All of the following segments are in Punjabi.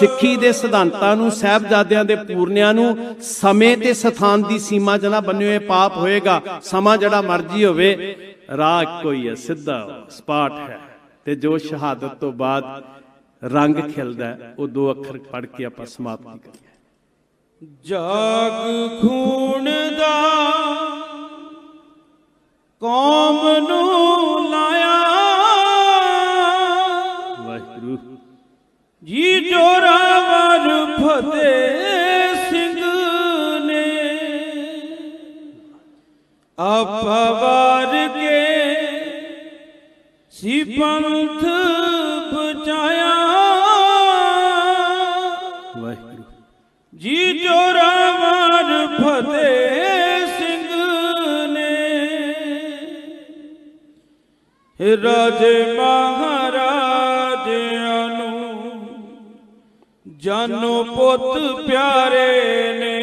ਸਿੱਖੀ ਦੇ ਸਿਧਾਂਤਾਂ ਨੂੰ, ਸਹਿਬਜ਼ਾਦਿਆਂ ਦੇ ਪੂਰਨਿਆਂ ਨੂੰ, ਸਮੇਂ ਤੇ ਸਥਾਨ ਦੀ ਸੀਮਾ 'ਚ ਨਾ ਬੰਨਿਓ ਪਾਪ ਹੋਏਗਾ, ਸਮਾਂ ਜਿਹੜਾ ਮਰਜ਼ੀ ਹੋਵੇ, ਰਾਹ ਇੱਕੋ ਹੈ ਸਿੱਧਾ ਸਪਾਟ ਹੈ। ਤੇ ਜੋ ਸ਼ਹਾਦਤ ਤੋਂ ਬਾਅਦ ਰੰਗ ਖਿਲਦਾ ਉਹ ਦੋ ਅੱਖਰ ਪੜ੍ਹ ਕੇ ਆਪਾਂ ਸਮਾਪਤੀ ਕਰੀਏ। ਜਾਗ ਖੂਨ ਦਾ ਕੌਮ ਨੂੰ ਫਤਿਹ ਸਿੰਘ ਨੇ ਆਪਾ ਵਾਰ ਕੇ ਸੀ ਪੰਥ ਬਚਾਇਆ ਵਾਹਿਗੁਰੂ। ਜੀ ਜੋਰਾਵਰ ਫਤਿਹ ਸਿੰਘ ਨੇ ਹੇ ਰਾਜੇ ਮਹਾਰਾਜਿਆਂ ਜਾਨੋ ਪੁੱਤ ਪਿਆਰੇ ਨੇ।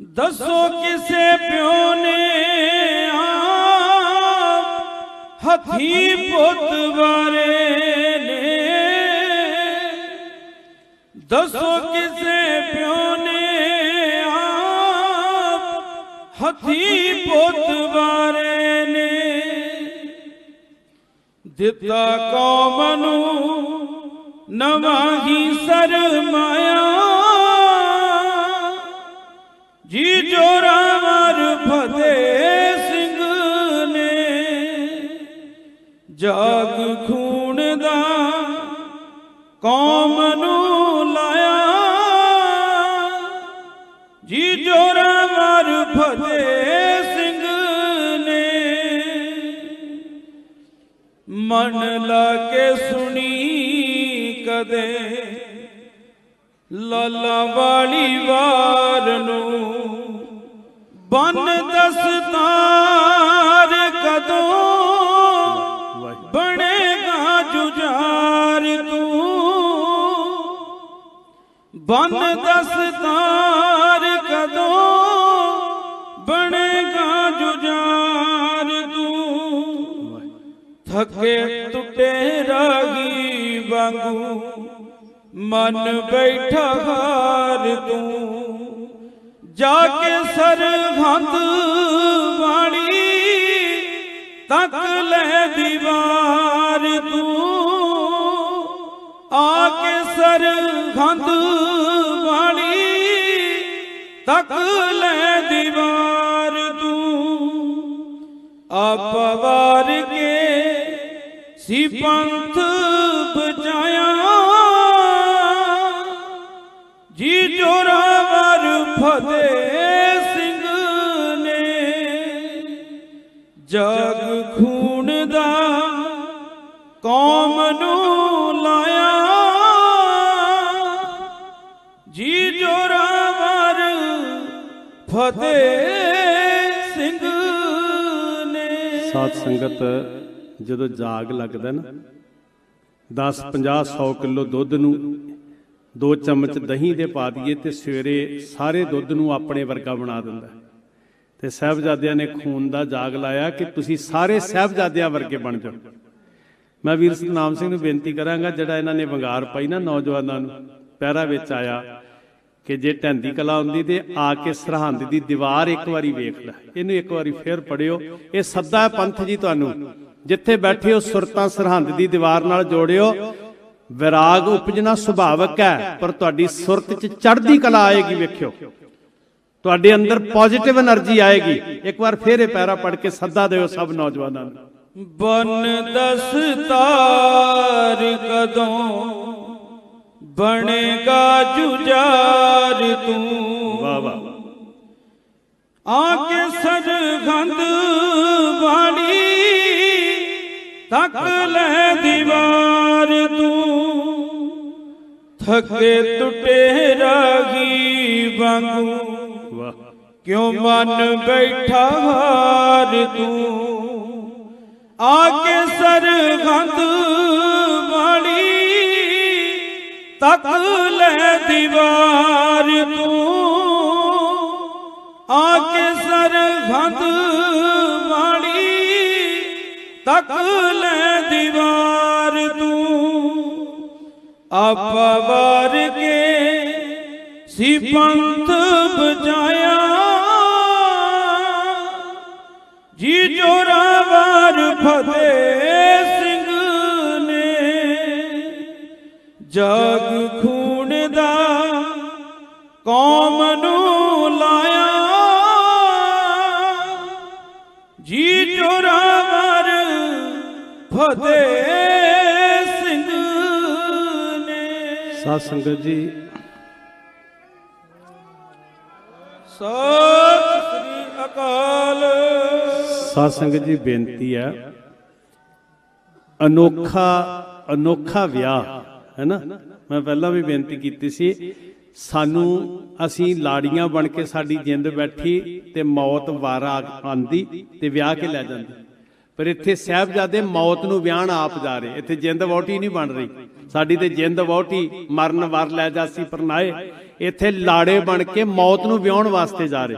ਦੱਸੋ ਕਿਸੇ ਪਿਓ ਨੇ ਆਪ ਹੱਥੀ ਪੁੱਤ ਵਾਰੇ ਨੇ। ਦੱਸੋ ਕਿਸੇ ਪਿਓ ਨੇ ਆਪ ਹੱਥੀ ਪੁੱਤ ਬਾਰੇ ਨੇ। ਦਿੱਤਾ ਕੌਮ ਨੂੰ ਨਵਾਂ ਹੀ ਸਰਮਾਇਆ। ਜੀ ਜੋਰਾਵਰ ਫਤਿਹ ਸਿੰਘ ਨੇ ਜਾਗ ਖੂਨ ਦਾ ਕੌਮ ਨੂੰ ਲਾਇਆ। ਜੀ ਜੋਰਾਵਰ ਫਤਿਹ ਸਿੰਘ ਨੇ ਮਨ ਲਾ ਕੇ ਸੁਣੀ ਕਦੇ। ਲਾਲਾ ਵਾਲੀ ਵਾਰ ਨੂੰ ਬਨ ਦਸਤਾਰ ਕਦੋਂ ਬਣੇਗਾ ਜੁਝਾਰ ਤੂੰ? ਬਨ ਦਸਤਾਰ ਕਦੋਂ ਬਣੇਗਾ ਜੁਝਾਰ ਤੂੰ? ਥੱਕੇ ਟੁੱਟੇ ਰਾਗੀ ਵਾਂਗੂ ਮਨ ਬੈਠਾ ਹਾਰ ਤੂੰ। ਜਾ ਕੇ ਸਰਹੰਦ ਵਾਲੀ ਤੱਕ ਲੈ ਦੀਵਾਰ ਤੂੰ। ਆ ਕੇ ਸਰਹੰਦ ਵਾਲੀ ਤੱਕ ਲੈ ਦੀਵਾਰ ਤੂੰ। ਆਪ ਕੇ ਸੀ ਪੰਥ ਫਤਿਹ ਸਿੰਘ ਨੇ ਜਗ ਖੂਨ ਦਾ ਕੌਮ ਨੂੰ ਲਾਇਆ। ਜੀ ਜੋਰਾਵਰ ਫਤਿਹ ਸਿੰਘ ਨੇ ਸਾਧ ਸੰਗਤ, ਜਦੋਂ ਜਾਗ ਲੱਗਦਾ ਨਾ 10 50 100 ਕਿਲੋ ਦੁੱਧ ਨੂੰ ਦੋ ਚਮਚ ਦਹੀਂ ਦੇ ਪਾ ਦਈਏ ਤੇ ਸਵੇਰੇ ਸਾਰੇ ਦੁੱਧ ਨੂੰ ਆਪਣੇ ਵਰਗਾ ਬਣਾ ਦਿੰਦਾ। ਤੇ ਸਹਿਬਜ਼ਾਦਿਆਂ ਨੇ ਖੂਨ ਦਾ ਜਾਗ ਲਾਇਆ ਕਿ ਤੁਸੀਂ ਸਾਰੇ ਸਹਿਬਜ਼ਾਦਿਆਂ ਵਰਗੇ ਬਣ ਜਾਓ। ਮੈਂ ਵੀਰ ਸਤਨਾਮ ਸਿੰਘ ਨੂੰ ਬੇਨਤੀ ਕਰਾਂਗਾ, ਜਿਹੜਾ ਇਹਨਾਂ ਨੇ ਵੰਗਾਰ ਪਾਈ ਨਾ ਨੌਜਵਾਨਾਂ ਨੂੰ, ਪਹਿਰਾ ਵਿੱਚ ਆਇਆ ਕਿ ਜੇ ਢੰਦੀ ਕਲਾ ਹੁੰਦੀ ਤੇ ਆ ਕੇ ਸਰਹੰਦ ਦੀ ਦੀਵਾਰ ਇੱਕ ਵਾਰੀ ਵੇਖ ਲੈ। ਇਹਨੂੰ ਇੱਕ ਵਾਰੀ ਫੇਰ ਪੜਿਓ ਇਹ ਸੱਦਾ ਹੈ ਪੰਥ ਜੀ ਤੁਹਾਨੂੰ। ਜਿੱਥੇ ਬੈਠੇ ਹੋ, ਸੁਰਤਾਂ ਸਰਹੰਦ ਦੀ ਦੀਵਾਰ ਨਾਲ ਜੋੜਿਓ। ਵਿਰਾਗ ਉਪਜਣਾ ਸੁਭਾਵਿਕ ਹੈ ਪਰ ਤੁਹਾਡੀ ਸੁਰਤ 'ਚ ਚੜਦੀ ਕਲਾ ਆਏਗੀ ਵੇਖਿਓ। ਤੁਹਾਡੇ ਅੰਦਰ ਪੋਜ਼ਿਟਿਵ એનર્ਜੀ ਆਏਗੀ। ਇੱਕ ਵਾਰ ਫੇਰ ਇਹ ਪੈਰਾ ਪੜ ਕੇ ਸੱਦਾ ਦਿਓ ਸਭ ਨੌਜਵਾਨਾਂ ਨੂੰ। ਬਨ ਦਸਤਾਰ ਕਦੋਂ ਬਣੇਗਾ ਜੁਝਾਰ ਤੂੰ? ਵਾ ਵਾ ਆ ਕੇ ਸਰਗੰਧ ਵਾਲੀ ਤੱਕ ਲੈ ਦੀਵਾਰ ਤੂੰ। ਥੱਕੇ ਟੁੱਟੇ ਰਾਗੀ ਵਾਂਗੂ। ਵਾਹ ਕਿਉਂ ਮਨ ਬੈਠਾ ਹਾਰ ਤੂੰ? ਆ ਕੇ ਸਰਹੰਦ ਵਾਲੀ ਤੱਕ ਲੈ ਦੀਵਾਰ ਤੂੰ। ਆ ਕੇ ਸਰਹੰਦ ਵਾਲੀ ਤੱਕ ਲੈ ਦੀਵਾਰ ਆਪਾ ਵਾਰ ਕੇ ਸੀ ਪੰਥ ਬਚਾਇਆ। ਜੀ ਜੋਰਾਵਰ ਫਤਿਹ ਸਿੰਘ ਨੇ ਜਗ ਖੂਨ ਦਾ ਕੌਮ ਨੂੰ ਲਾਇਆ। ਜੀ ਜੋਰਾਵਰ ਫਤਿਹ ਸਾਧ ਸੰਗਤ ਜੀ। ਸਤਿ ਸ੍ਰੀ ਅਕਾਲ। ਸਾਧ ਸੰਗਤ ਜੀ ਬੇਨਤੀ ਹੈ। ਅਨੋਖਾ ਅਨੋਖਾ ਵਿਆਹ ਹੈ ਨਾ? ਮੈਂ ਪਹਿਲਾਂ ਵੀ ਬੇਨਤੀ ਕੀਤੀ ਸੀ ਸਾਨੂੰ ਅਸੀਂ ਲਾੜੀਆਂ ਬਣ ਕੇ ਸਾਡੀ ਜਿੰਦ ਬੈਠੀ ਤੇ ਮੌਤ ਵਾਰ ਆਂਦੀ ਤੇ ਵਿਆਹ ਕੇ ਲੈ ਜਾਂਦੀ। ਪਰ ਇੱਥੇ ਸਾਹਿਬਜ਼ਾਦੇ ਮੌਤ ਨੂੰ ਵਿਆਹਣ ਆਪ ਜਾ ਰਹੇ। ਇੱਥੇ ਜਿੰਦ ਵਹੁਟੀ ਨਹੀਂ ਬਣ ਰਹੀ। ਸਾਡੀ ਤੇ ਜਿੰਦ ਵਹੁਟੀ ਮਰਨ ਵਰ ਲੈ ਜਾਸੀ ਪਰਨਾਏ। ਇੱਥੇ ਲਾੜੇ ਬਣ ਕੇ ਮੌਤ ਨੂੰ ਵਿਆਹਣ ਵਾਸਤੇ ਜਾ ਰਹੇ।